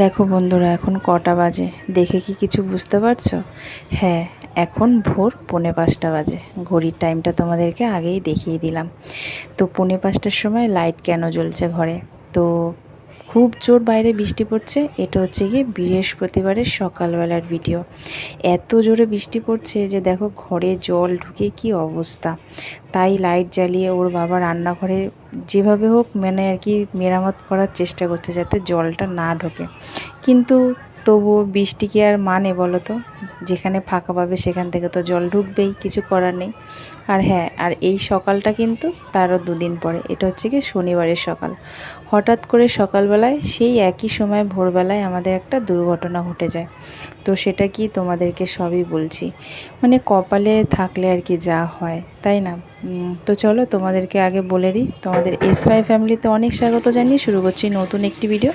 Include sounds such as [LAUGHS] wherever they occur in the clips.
দেখো বন্ধুরা, এখন কটা বাজে? দেখে কি কিছু বুঝতে পারছ? হ্যাঁ এখন ভোর পৌনে পাঁচটা বাজে। ঘড়ির টাইমটা তোমাদেরকে আগেই দেখিয়ে দিলাম। তো পৌনে পাঁচটার সময় লাইট কেন জ্বলছে ঘরে? তো খুব জোর বাইরে বৃষ্টি পড়ছে। এটা হচ্ছে গিয়ে বৃহস্পতিবারের সকালবেলার ভিডিও। এত জোরে বৃষ্টি পড়ছে যে দেখো ঘরে জল ঢুকে কি অবস্থা। তাই লাইট জ্বালিয়ে ওর বাবা রান্নাঘরে যেভাবে হোক মানে আর কি মেরামত করার চেষ্টা করছে যাতে জলটা না ঢোকে। কিন্তু তবুও বৃষ্টি কি আর মানে বলো তো? যেখানে ফাঁকা পাবে সেখান থেকে তো জল ঢুকবেই, কিছু করার নেই। আর হ্যাঁ আর এই সকালটা কিন্তু তারও দুদিন পরে, এটা হচ্ছে কি শনিবারের সকাল। হঠাৎ করে সকালবেলায় সেই একই সময় ভোরবেলায় আমাদের একটা দুর্ঘটনা ঘটে যায়। তো সেটা কি তোমাদেরকে সবই বলছি। মানে কপালে থাকলে আর কি যা হয়, তাই না? তো চলো তোমাদেরকে আগে বলে দিই, তোমাদের এসরাই ফ্যামিলিতে অনেক স্বাগত জানিয়ে শুরু করছি নতুন একটি ভিডিও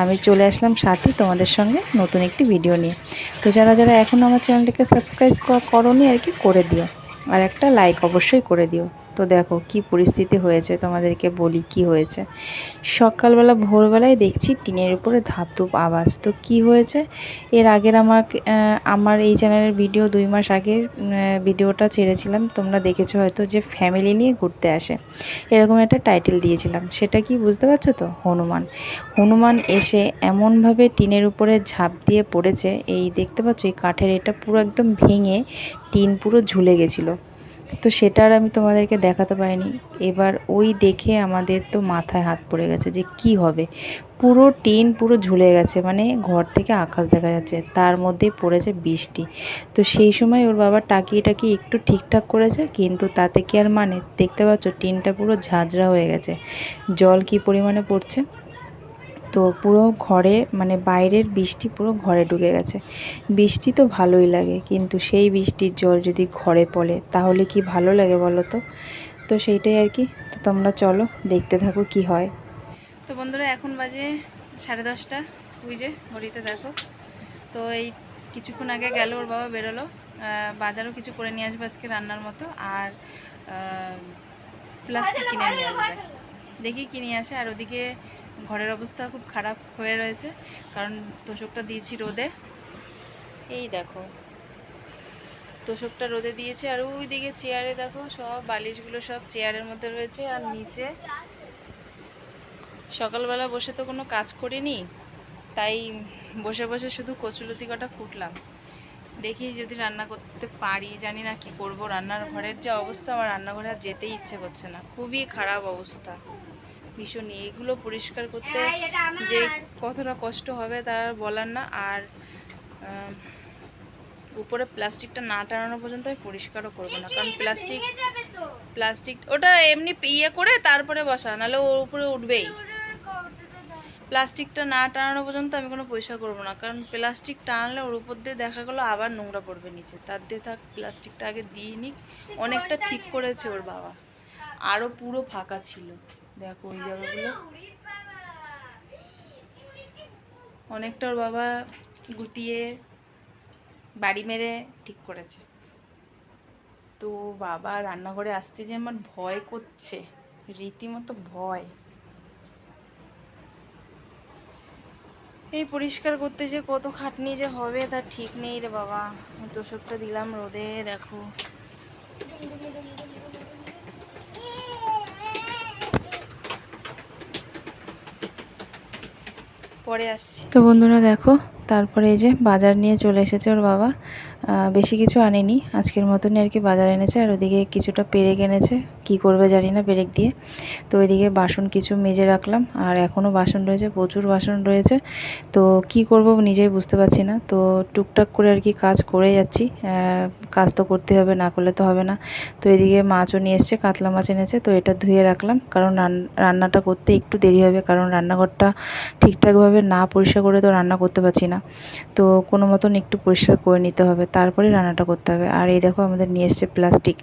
আমি চলে আসলাম সাথী তোমাদের সঙ্গে নতুন একটি ভিডিও নিয়ে। তো যারা যারা এখন আমার চ্যানেলটিকে সাবস্ক্রাইব করনি আর কি, করে দিও। আর একটা লাইক অবশ্যই করে দিও। তো দেখো কি পরিস্থিতি হয়েছে, তোমাদেরকে বলি কি হয়েছে। সকালবেলা, ভোরবেলায় দেখছি টিনের উপরে ধাপধুপ আওয়াজ। তো কি হয়েছে? এর আগের আমার আমার এই চ্যানেলের ভিডিও দুই মাস আগের ভিডিওটা ছেড়েছিলাম। তোমরা দেখেছ হয়তো যে ফ্যামিলি নিয়ে ঘুরতে আসে। এরকম একটা টাইটেল দিয়েছিলাম। সেটা কি বুঝতে পারছ তো? হনুমান। হনুমান এসে এমনভাবে টিনের উপরে ঝাঁপ দিয়ে পড়েছে। এই দেখতে পাচ্ছ, এই কাঠের এটা পুরো একদম ভেঙে টিন পুরো ঝুলে গেছিল। তো সেটা আর আমি তোমাদেরকে দেখাতে পারিনি। এবার ওই দেখে আমাদের তো মাথায় হাত পড়ে গেছে যে কি হবে। পুরো টিন পুরো ঝুলে গেছে মানে ঘর থেকে আকাশ দেখা যাচ্ছে, তার মধ্যেই পড়েছে বৃষ্টি। তো সেই সময় ওর বাবা টাকিয়ে টাকিয়ে একটু ঠিকঠাক করেছে, কিন্তু তাতে কি আর মানে? দেখতে পাচ্ছ টিনটা পুরো ঝাঁঝরা হয়ে গেছে। জল কি পরিমাণে পড়ছে? তো পুরো ঘরে মানে বাইরের বৃষ্টি পুরো ঘরে ঢুকে গেছে। বৃষ্টি তো ভালোই লাগে, কিন্তু সেই বৃষ্টির জল যদি ঘরে পড়ে, তাহলে কি ভালো লাগে বলো তো? তো সেইটাই আর কি। তো তোমরা চলো, দেখতে থাকো কি হয়। তো বন্ধুরা, এখন বাজে সাড়ে দশটা। বুঝে ঘড়িতে দেখো। তো এই কিছুক্ষণ আগে গেল, ওর বাবা বেরোলো। বাজারও কিছু করে নিয়ে আসবে আজকে রান্নার মতো। আর প্লাস্টিক কিনে নিয়ে আসবে। দেখি কি নিয়ে আসে। আর ওদিকে ঘরের অবস্থা খুব খারাপ হয়ে রয়েছে, কারণ তোষকটা দিয়েছি রোদে। এই দেখো। তোষকটা রোদে দিয়েছে, আর ওই দিকে চেয়ারে দেখো, সব বালিশগুলো সব চেয়ারের মধ্যে রয়েছে, আর নিচে সকালবেলা বসে তো কোনো কাজ করিনি, তাই বসে বসে শুধু কচুলতি কটা ফুটলাম দেখি যদি রান্না করতে পারি, জানি না কি করব, রান্নার ঘরের যে অবস্থা, আমার রান্নাঘরে আর যেতেই ইচ্ছে করছে না, খুবই খারাপ অবস্থা। ভীষণ এগুলো পরিষ্কার করতে যে কতটা কষ্ট হবে তার বলার না। আর উপরে প্লাস্টিকটা না টানানো পর্যন্ত আমি পরিষ্কারও করব না। কারণ প্লাস্টিক প্লাস্টিক ওটা এমনি ইয়ে করে তারপরে বসা নাহলে ওর উপরে উঠবেই। প্লাস্টিকটা না টানানো পর্যন্ত আমি কোনো পয়সা করব না। কারণ প্লাস্টিক টানলে ওর উপর দিয়ে দেখা গেলো আবার নোংরা পড়বে নিচে। তার দিয়ে থাক প্লাস্টিকটা আগে দিয়ে নিক। অনেকটা ঠিক করেছে ওর বাবা। আরও পুরো ফাঁকা ছিল। দেখো ওই জায়গাগুলো। অনেকটা ওর বাবা গুটিয়ে বাড়ি মেরে ঠিক করেছে। তো বাবা রান্নাঘরে আসতে যে আমার ভয় করছে রীতিমতো ভয়। এই পরিষ্কার করতে যে কত খাটনি যে হবে তার ঠিক নেই রে বাবা। তোষকটা দিলাম রোদে দেখো। পরে আসছি। তো বন্ধুরা দেখো, তারপরে এই যে বাজার নিয়ে চলে এসেছে ওর বাবা। বেশি কিছু আনেনি, আজকের মতনই আর কি বাজার এনেছে, আর ওদিকে কিছুটা পেরে এনেছে। কি করবে জানি না পেরেক দিয়ে। তো ওইদিকে বাসন কিছু মেজে রাখলাম আর এখনও বাসন রয়েছে, প্রচুর বাসন রয়েছে। তো কি করব নিজেই বুঝতে পারছি না। তো টুকটাক করে আর কি কাজ করে যাচ্ছি। কাজ তো করতে হবে, না করলে তো হবে না। তো এদিকে মাছও নিয়ে এসছে, কাতলা মাছ এনেছে। তো এটা ধুয়ে রাখলাম, কারণ রান্নাটা করতে একটু দেরি হবে, কারণ রান্নাঘরটা ঠিকঠাকভাবে না পরিষ্কার করে তো রান্না করতে পারছি না। তো কোনো মতন একটু পরিষ্কার করে নিতে হবে, তারপরে রান্নাটা করতে হবে। আর এই দেখো আমাদের নিয়ে এসছে প্লাস্টিক।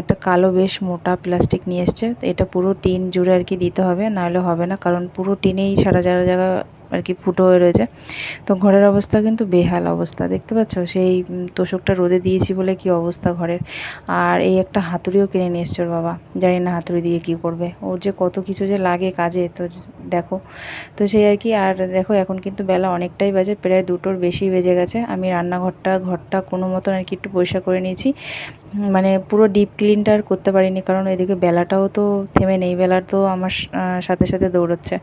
একটা কালো বেশ মোটা প্লাস্টিক নিয়ে এসছে। এটা পুরো টিন জুড়ে আর কি দিতে হবে, নাহলে হবে না, কারণ পুরো টিনেই সারা জায়গা জায়গা আর কি ফুটো হয়ে রয়েছে। তো ঘরের অবস্থা কিন্তু বেহাল অবস্থা, দেখতে পাচ্ছ? সেই তোষকটা রোদে দিয়েছি বলে কি অবস্থা ঘরের। আর এই একটা হাতুড়িও কিনে নিয়ে এসছে ওর বাবা, জানি না হাতুড়ি দিয়ে কি করবে। ওর যে কত কিছু যে লাগে কাজে, তো দেখো। তো সেই আর কি, আর দেখো এখন কিন্তু বেলা অনেকটাই বাজে, প্রায় দুটোর বেশি বেজে গেছে। আমি রান্নাঘরটা, ঘরটা কোনো মতন আর কি একটু পরিষ্কার করে নিয়েছি। মানে পুরো ডিপ ক্লিনটা আর করতে পারিনি, কারণ এদিকে বেলাটাও তো থেমে নেই, বেলার তো আমার সাথে সাথে দৌড়চ্ছে।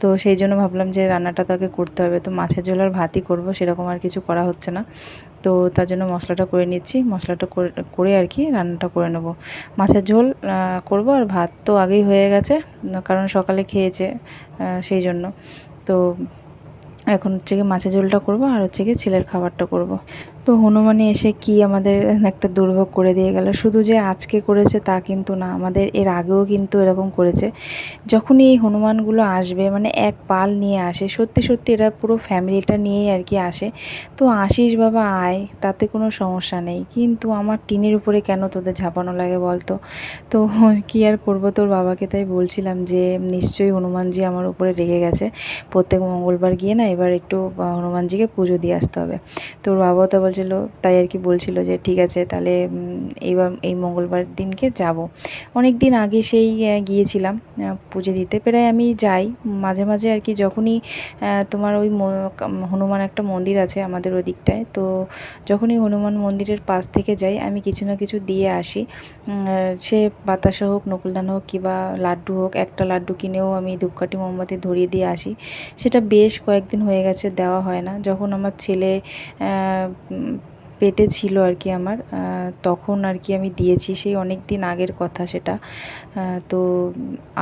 তো সেই জন্য ভাবলাম যে রান্নাটা তাকে করতে হবে, তো মাছের ঝোল আর ভাতই করব, সেরকম আর কিছু করা হচ্ছে না। তো তার জন্য মশলাটা করে নিচ্ছি, মশলাটা করে আর কি রান্নাটা করে নেব। মাছের ঝোল করব আর ভাত তো আগেই হয়ে গেছে, কারণ সকালে খেয়েছে সেই জন্য। তো এখন হচ্ছে গিয়ে মাছের ঝোলটা করব, আর হচ্ছে গিয়ে ছেলের খাবারটা করব। তো হনুমানে এসে কি আমাদের একটা দুর্ভোগ করে দিয়ে গেল। শুধু যে আজকে করেছে তা কিন্তু না, আমাদের এর আগেও কিন্তু এরকম করেছে। যখনই এই হনুমানগুলো আসবে মানে এক পাল নিয়ে আসে, সত্যি সত্যি এরা পুরো ফ্যামিলিটা নিয়েই আর কি আসে। তো আসিস বাবা আয়, তাতে কোনো সমস্যা নেই। কিন্তু আমার টিনের উপরে কেন তোদের ঝাঁপানো লাগে বলতো? তো কি আর করব তোর বাবাকে তাই বলছিলাম যে, নিশ্চয়ই হনুমানজি আমার উপরে রেগে গেছে। প্রত্যেক মঙ্গলবার গিয়ে না এবার একটু হনুমানজিকে পুজো দিয়ে আসতে হবে। তোর বাবাও তো বলছিল, তাই আর কি বলছিল যে, ঠিক আছে, তাহলে এইবার, এই মঙ্গলবার দিনকে যাব। অনেক দিন আগে সেই গিয়েছিলাম পুজো দিতে। প্রায় আমি যাই, মাঝে মাঝে আর কি যখনই তোমার ওই হনুমান একটা মন্দির আছে আমাদের ওই দিকটায় তো যখনই হনুমান মন্দিরের পাশ থেকে যাই, আমি কিছু না কিছু দিয়ে আসি। সে বাতাসা হোক, নকুলদানা হোক, কিংবা লাড্ডু হোক, একটা লাড্ডু কিনেও আমি ধূপকাঠি, মোমবাতি ধরিয়ে দিয়ে আসি। সেটা বেশ কয়েকদিন হয়ে গেছে, দেওয়া হয় না। যখন আমার ছেলে পেটে ছিল আর কি আমার তখন আর কি আমি দিয়েছি সেই অনেক দিন আগের কথা সেটা। তো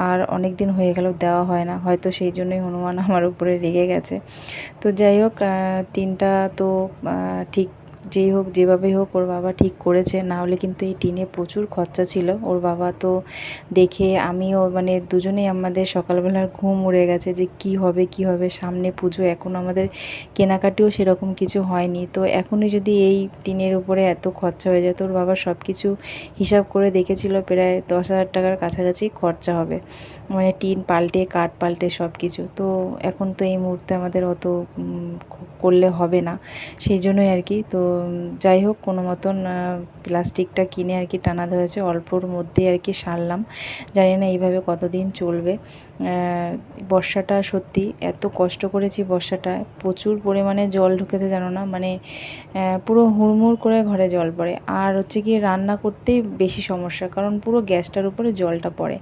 আর অনেক দিন হয়ে গেল, দেওয়া হয় না। হয়তো সেই জন্যই হনুমান আমার উপরে রেগে গেছে। তো যাই হোক টিনটা তো ঠিক যেই হোক যেভাবেই হোক, ওর বাবা ঠিক করেছে। না হলে কিন্তু এই টিনে প্রচুর খরচা ছিল। ওর বাবা তো দেখে আমিও মানে দুজনেই আমাদের সকালবেলার ঘুম উড়ে গেছে যে কি হবে কি হবে। সামনে পুজো, এখন আমাদের কেনাকাটিও সেরকম কিছু হয়নি। তো এখনই যদি এই টিনের উপরে এত খরচা হয়ে যায়, তো ওর বাবা সব কিছু হিসাব করে দেখেছিল, প্রায় দশ হাজার টাকার কাছাকাছি খরচা হবে। মানে টিন পাল্টে, কাঠ পাল্টে সব কিছু তো এখন তো এই মুহূর্তে আমাদের অত করলে হবে না। সেই জন্যই আর কি। তো যাই হোক কোনো মতন প্লাস্টিকটা কিনে আর কি টানাতে হয়েছে অল্পর মধ্যেই আর কি সারলাম। জানি না এইভাবে কতদিন চলবে। বর্ষাটা সত্যি এত কষ্ট করেছি বর্ষাটায় প্রচুর পরিমাণে জল ঢুকেছে জানো না। মানে পুরো হুড়মুড় করে ঘরে জল পড়ে। আর হচ্ছে কি রান্না করতেই বেশি সমস্যা, কারণ পুরো গ্যাসটার উপরে জলটা পড়ে।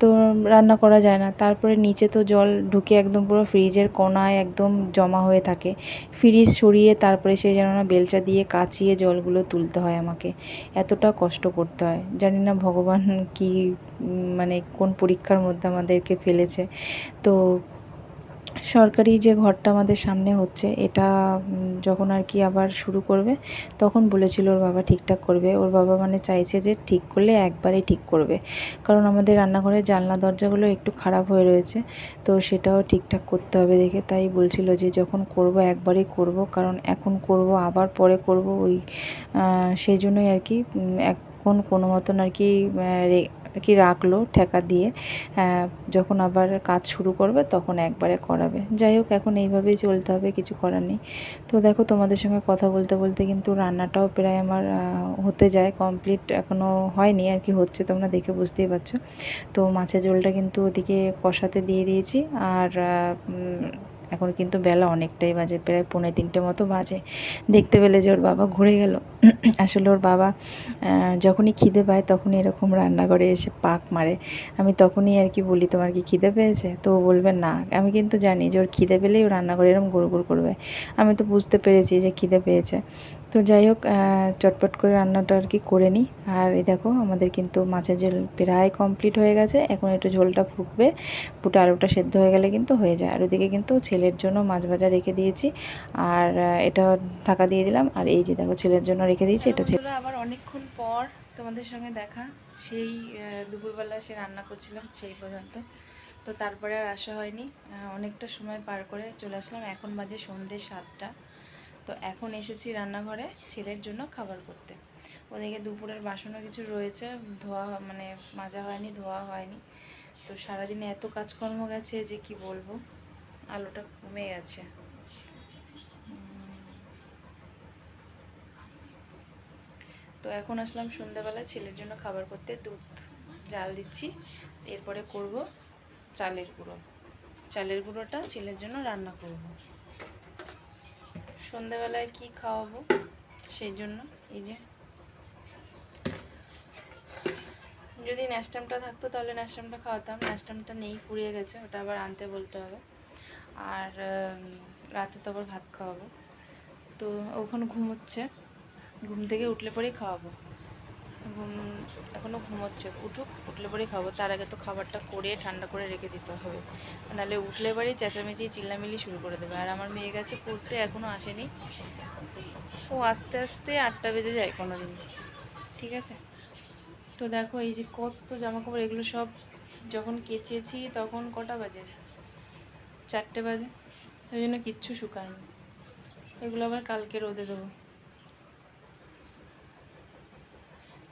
তো রান্না করা যায় না। তারপরে নিচে তো জল ঢুকে একদম পুরো ফ্রিজের কোনায় একদম জমা হয়ে থাকে। ফ্রিজ সরিয়ে তারপরে সেই যেন না বেলচা দিয়ে কাচিয়ে জলগুলো তুলতে হয় আমাকে। এতটা কষ্ট করতে হয়। জানি না ভগবান কি মানে কোন পরীক্ষার মধ্যে আমাদেরকে ফেলেছে। তো সরকারি যে ঘরটা আমাদের সামনে হচ্ছে এটা যখন আর কি আবার শুরু করবে তখন বলেছিল ওর বাবা ঠিকঠাক করবে। ওর বাবা মানে চাইছে যে ঠিক করলে একবারেই ঠিক করবে। কারণ আমাদের রান্নাঘরের জানলা দরজাগুলো একটু খারাপ হয়ে রয়েছে তো সেটাও ঠিকঠাক করতে হবে দেখে। তাই বলছিল যে যখন করব একবারেই করব কারণ এখন করব আবার পরে করব ওই সেই জন্যই আর কি উম, এখন কোনো মতন আর কি কি রাখল ঠেকা দিয়ে যখন আবার কাজ শুরু করবে তখন একবারে করাবে। যাই হোক, এখন এইভাবেই চলতে হবে, কিছু করার নেই। তো দেখো, তোমাদের সঙ্গে কথা বলতে বলতে কিন্তু রান্নাটাও প্রায় আমার হতে যায় কমপ্লিট এখনও হয়নি, আর কি হচ্ছে তোমরা দেখে বুঝতেই পারছ। তো মাছের ঝোলটা কিন্তু ওদিকে কষাতে দিয়ে দিয়েছি, আর এখন কিন্তু বেলা অনেকটাই বাজে, প্রায় পৌনে তিনটে মতো বাজে। দেখতে পেলে যে ওর বাবা ঘুরে গেল। [CLEARS THROAT] আসলে ওর বাবা যখনই খিদে পায় তখনই এরকম রান্নাঘরে এসে পাক মারে। আমি তখনই আর কি বলি, তোমার কি খিদে পেয়েছে? তো ও বলবে, না। আমি কিন্তু জানি যে ওর খিদে পেলেই ও রান্নাঘরে এরকম গুড় গুড় করবে। আমি তো বুঝতে পেরেছি যে খিদে পেয়েছে। তো যাই হোক চটপট করে রান্নাটা আর কি করে নিই। আর এই দেখো, আমাদের কিন্তু মাছের ঝোল প্রায় কমপ্লিট হয়ে গেছে। এখন একটু ঝোলটা ফুটবে। ফুটে আলুটা সেদ্ধ হয়ে গেলে কিন্তু হয়ে যায়। আর ওদিকে কিন্তু ছেলের জন্য মাছ ভাজা রেখে দিয়েছি। আর এটা ঢাকা দিয়ে দিলাম। আর এই যে দেখো, ছেলের জন্য রেখে দিয়েছি। এটা ছেলে আবার অনেকক্ষণ পর তোমাদের সঙ্গে দেখা। সেই দুপুরবেলা সে রান্না করছিলাম সেই পর্যন্ত। তো তারপরে আর আসা হয়নি। অনেকটা সময় পার করে চলে আসলাম। এখন বাজে সন্ধ্যে সাতটা। তো এখন এসেছি রান্নাঘরে ছেলের জন্য খাবার করতে। ওদিকে দুপুরের বাসনও কিছু রয়েছে, ধোয়া মানে মাজা হয়নি, ধোয়া হয়নি। তো সারাদিনে এত কাজকর্ম গেছে যে কি বলব, আলোটা কমে গেছে। তো এখন আসলাম সন্ধ্যাবেলা ছেলের জন্য খাবার করতে, দুধ, জাল দিচ্ছি, এরপরে করব চালের গুঁড়ো। চালের গুঁড়োটা ছেলের জন্য রান্না করব। সন্ধ্যাবেলায় কি খাওয়াবো? সেই জন্য, এই যে। যদি ন্যাস্টামটা থাকতো তাহলে ন্যাস্টামটা খাওয়াতাম। ন্যাস্টামটা নেই, পুড়িয়ে গেছে, ওটা আবার আনতে বলতে হবে। আর রাতে তো আবার ভাত খাওয়াবো। তো ওখানে ঘুমোচ্ছে। ঘুম থেকে উঠলে পরেই খাওয়াবো। এখনও ঘুমোচ্ছে। উঠুক, উঠলে পরেই খাব। তার আগে তো খাবারটা করে, ঠান্ডা করে রেখে দিতে হবে। নাহলে উঠলে পরেই চেঁচামেচি চিল্লামিল্লি শুরু করে দেবে। আর আমার মেয়ে গেছে পড়তে এখনও আসেনি। ও আস্তে আস্তে আটটা বেজে যায় কোনো দিন ঠিক আছে? তো দেখো, এই যে কত জামা কাপড় এগুলো সব যখন কেচেছি তখন কটা বাজে? চারটে বাজে। ওই জন্য কিচ্ছু শুকায়নি। এগুলো আবার কালকে রোদে দেবো।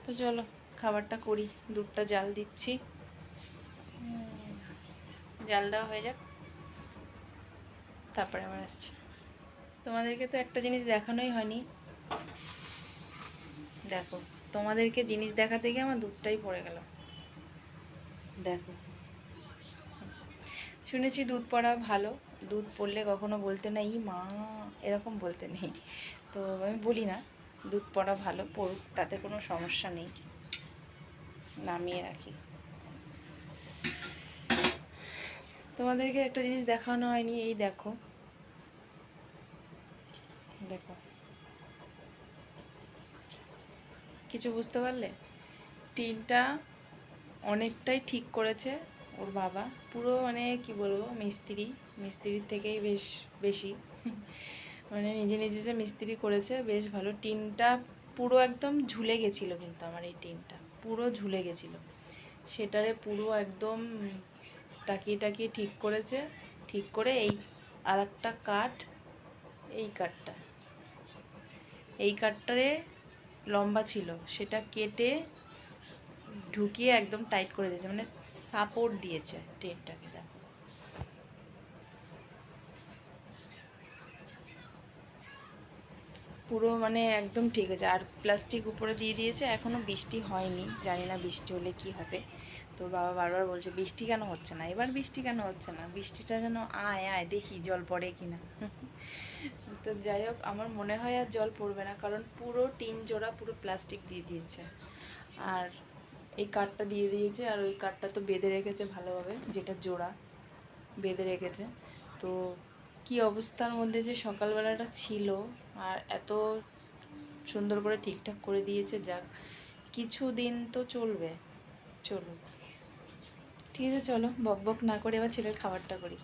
তো চলো, খাবারটা করি। দুধটা জাল দিচ্ছি। জাল দেওয়া হয়ে যাক। তারপরে আবার আসছে। তোমাদেরকে তো একটা জিনিস দেখানোই হয়নি। দেখো, তোমাদেরকে জিনিস দেখাতে গিয়ে আমার দুধটাই পড়ে গেল। দেখো। শুনেছি দুধ পড়া ভালো। দুধ পড়লে কখনো বলতে না ই মা এরকম বলতে নেই। তো আমি বলি না। দুধ পড়া ভালো পড়ুক, তাতে কোনো সমস্যা নেই। নামিয়ে রাখি। তোমাদেরকে একটা জিনিস দেখানো হয়নি, এই দেখো। দেখো। কিছু বুঝতে পারলে? টিনটা অনেকটাই ঠিক করেছে ওর বাবা। পুরো মানে কি বলব, মিস্ত্রি, মিস্ত্রির থেকেই বেশ, বেশি। মানে নিজে নিজে যে মিস্ত্রি করেছে, বেশ ভালো। টিনটা পুরো একদম ঝুলে গেছিল কিন্তু আমার এই টিনটা। পুরো ঝুলে গেছিল। সেটারে পুরো একদম তাকিয়ে টাকিয়ে ঠিক করেছে। ঠিক করে এই আর একটা কাঠ, এই কাঠটা। এই কাঠটারে লম্বা ছিল। সেটা কেটে ঢুকিয়ে একদম টাইট করে দিয়েছে। মানে সাপোর্ট দিয়েছে ট্রেনটাকে দেখো পুরো মানে একদম ঠিক আছে। আর প্লাস্টিক উপরে দিয়ে দিয়েছে এখনও বৃষ্টি হয়নি। জানি না বৃষ্টি হলে কি হবে। তো বাবা বারবার বলছে, বৃষ্টি কেন হচ্ছে না? এবার বৃষ্টি কেন হচ্ছে না? বৃষ্টিটা যেন আয় আয়, দেখি জল পড়ে কিনা। [LAUGHS] তো যাই হোক, আমার মনে হয় আর জল পড়বে না, কারণ পুরো টিন জোড়া পুরো প্লাস্টিক দিয়ে দিয়েছে। আর এই কাঠটা দিয়ে দিয়েছে, আর ওই কাঠটা তো বেঁধে রেখেছে ভালোভাবে, যেটা জোড়া বেঁধে রেখেছে। তো কি অবস্থার মধ্যে যে সকালবেলাটা ছিল আর এত সুন্দর করে ঠিকঠাক করে দিয়েছে, যাক। কিছু দিন তো চলবে। চলুক। ঠিক আছে, চলো বক বক না করে আবার ছেলের খাবারটা করি।